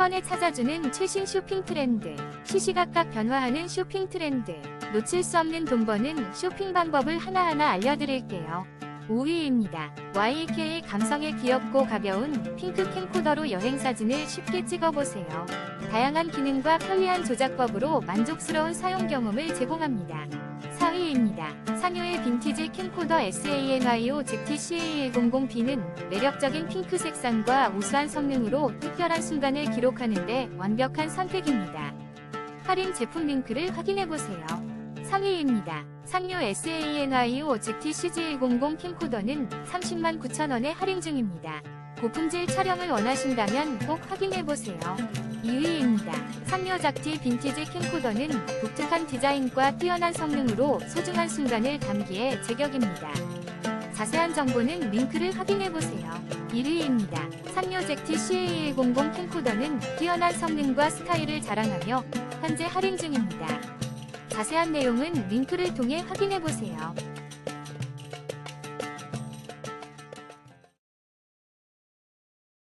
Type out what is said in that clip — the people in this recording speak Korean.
번에 찾아주는 최신 쇼핑 트렌드, 시시각각 변화하는 쇼핑 트렌드, 놓칠 수 없는 돈 버는 쇼핑 방법을 하나하나 알려드릴게요. 5위입니다. YK의 감성에 귀엽고 가벼운 핑크 캠코더로 여행 사진을 쉽게 찍어보세요. 다양한 기능과 편리한 조작법으로 만족스러운 사용 경험을 제공합니다. 4위입니다. 상요의 빈티지 캠코더 SAMIO ZT-CA100B는 매력적인 핑크 색상과 우수한 성능으로 특별한 순간을 기록하는데 완벽한 선택입니다. 할인 제품 링크를 확인해보세요. 상위입니다. 상요 SANIO ZT-CG100 캠코더는 30만 9천원에 할인 중입니다. 고품질 촬영을 원하신다면 꼭 확인해보세요. 2위입니다. 상요 작티 빈티지 캠코더는 독특한 디자인과 뛰어난 성능으로 소중한 순간을 담기에 제격입니다. 자세한 정보는 링크를 확인해보세요. 1위입니다. 상요 잭티 CA100 캠코더는 뛰어난 성능과 스타일을 자랑하며 현재 할인 중입니다. 자세한 내용은 링크를 통해 확인해보세요.